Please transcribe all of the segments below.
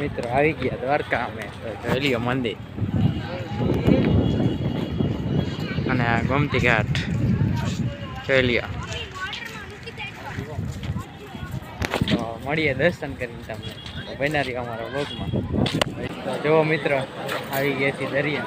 મિત્રો આવી ગયા દ્વારકા અમે. તો મંદિર. અને ગોમતી ઘાટ. જોઈ તો મળીએ દર્શન કરીને તમને. તો બન્યા અમારા બ્લોગમાં તો જુઓ મિત્રો, આવી ગયા છીએ દરિયા.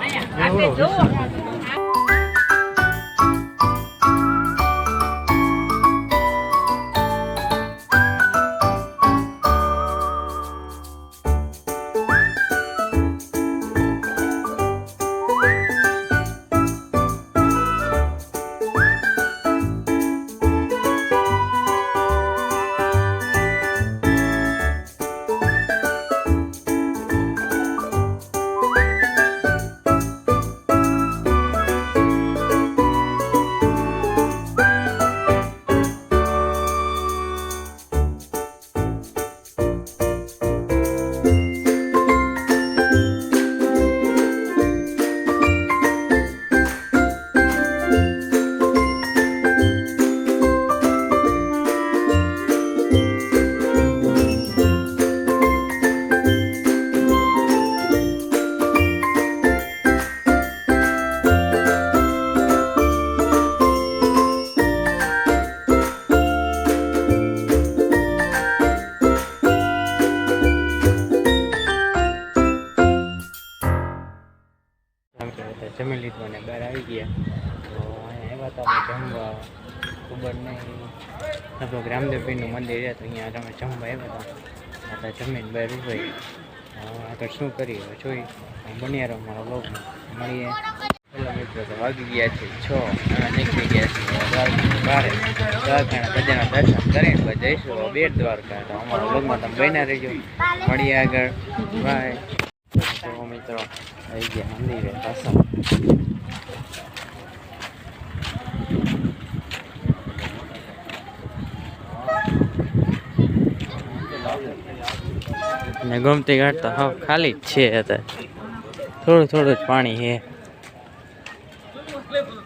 અમે જમવા ખબર નહીં. આપણું રામદેવપીરનું મંદિર છે તો અહીંયા તમે જમવા આવ્યા હતા. આપણે જમીન બહાર ઉભાઈ આગળ શું કરીએ? જોઈ. બન્યા રહો મારા બ્લોગમાં મળીએ. પેલા મિત્રો, તો વાગી ગયા છે છ. નીકળી ગયા છે. બધાના દર્શન કરીને જઈશું. બેટ દ્વારકા. તો અમારા બ્લોગમાં તમે બન્યા રહેજો. મળીએ આગળ. બાય મિત્રો, આવી ગયા મંદિરે પાછા. અને ગમતી ઘાટ તો હા ખાલી જ છે અત્યારે. થોડું થોડું જ પાણી છે.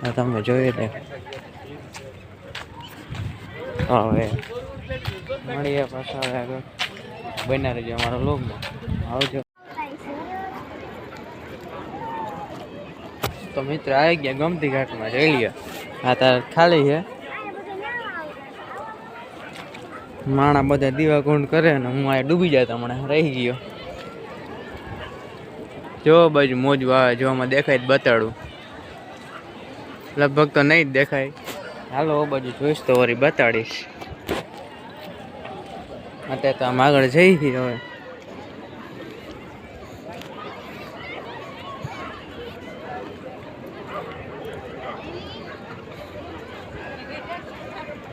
આ તમે જોઈ લે. હવે મળીએ પાછા હવે આગળ. બન્યા રહેજો અમારા લોગમાં આવજો. તો મિત્ર આવી ગયા ગમતી ઘાટમાં, જોઈ લ્યો. આ તાર ખાલી છે. માણા બધા દીવા કુંડ કરે ને હું આ ડૂબી જતા હમણાં, રહી ગયો. જો બાજુ મોજું આવે જોવામાં દેખાય જ બતાડું. લગભગ તો નહીં જ દેખાય. હાલો બાજુ જોઈશ તો વળી બતાડીશ. અત્યારે તો આમ આગળ જઈ ગયો હવે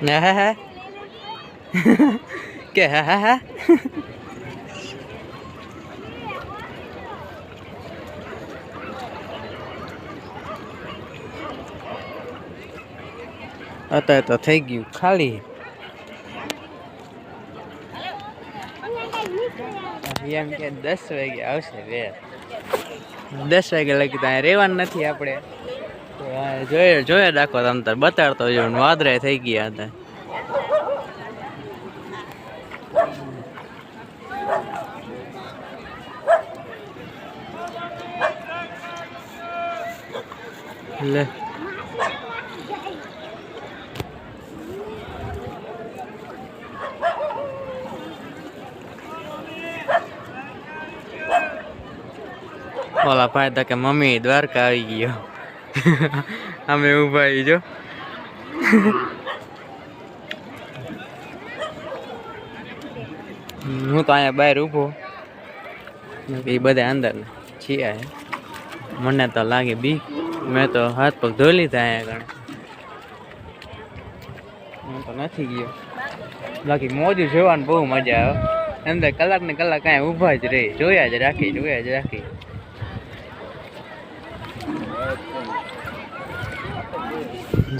ને હે હે. કે હે હે હે. અત્યારે તો થઈ ગયું ખાલી. એમ કે દસ વાગે આવશે બે દસ વાગે લગી ત્યાં રહેવાનું નથી આપણે. જોઈએ જોઈએ તમ તાર બતાડતો જો વાદરા થઈ ગયા હતા. લે. ઓલા ભાઈ કે મમ્મી દ્વારકા આવી ગયો. અમે ઊભા જો. હું તો અહીંયા બહાર ઊભો. એ બધા અંદર છીએ. મને તો લાગે બી, મેં તો હાથ પગ ધોઈ લીધા અહીંયા આગળ. હું તો નથી ગયો. બાકી મોજું જોવાની બહુ મજા આવે. અંદર કલાક ને કલાક કાંઈ ઊભા જ રહી. જોયા જ રાખી, જોયા જ રાખી.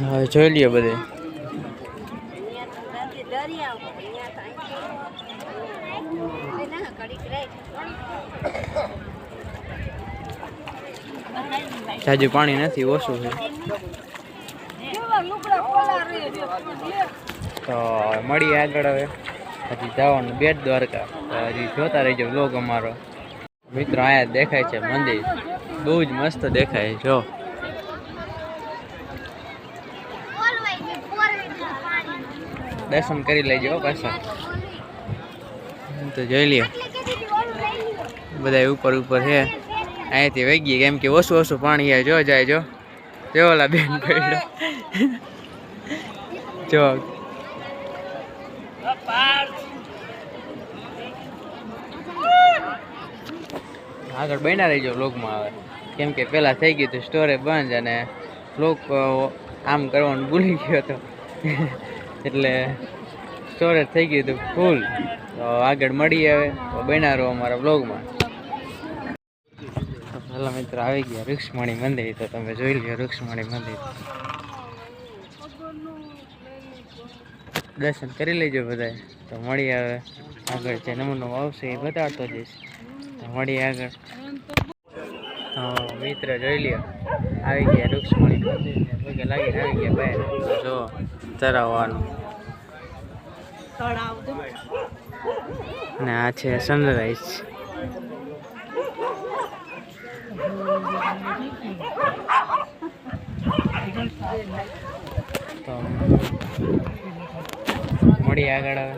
હવે જોઈ લઈએ બધે. જાજુ પાણી નથી, ઓછું છે. તો મળીએ આગળ હવે. હજી જવાનું બેટ દ્વારકા. તો હજી જોતા રહીજો બ્લોગ અમારો. મિત્રો અહીંયા દેખાય છે મંદિર. બહુ જ મસ્ત દેખાય જો. દર્શન કરી લેજો પાછા. તો જોઈ લ્યો. બધા ઉપર ઉપર છે અહીંયાથી વેગી કેમ કે ઓછું ઓછું પાણી આવે જો જાય જો. જો ઓલા બેન પડ્યો. જો. આગળ બન્યા રહીજો બ્લોગમાં આવે કેમ કે પહેલાં થઈ ગયું હતું સ્ટોરે બંધ અને વ્લોગ આમ કરવાનું ભૂલી ગયો હતો એટલે સ્ટોરેજ થઈ ગયું હતું ફૂલ તો આગળ મળી આવે તો બન્યા રહો અમારા વ્લોગમાં તો મિત્ર, આવી ગયા રુક્ષમણી મંદિર, તો તમે જોઈ લો રુક્ષમણી મંદિર. દર્શન કરી લેજો બધાએ તો મળી આવે આગળ જે નમૂનો આવશે એ બતાડતો જઈશ. તો મળીએ આગળ. મિત્ર જોઈ લ્યો. આવી ગયા રૂક્ષ્મણી. મળી પગે લાગીને આવી ગયા બહાર. જો તરાવવાનું. અને આ છે સનરાઈઝ તો મળીએ આગળ હવે.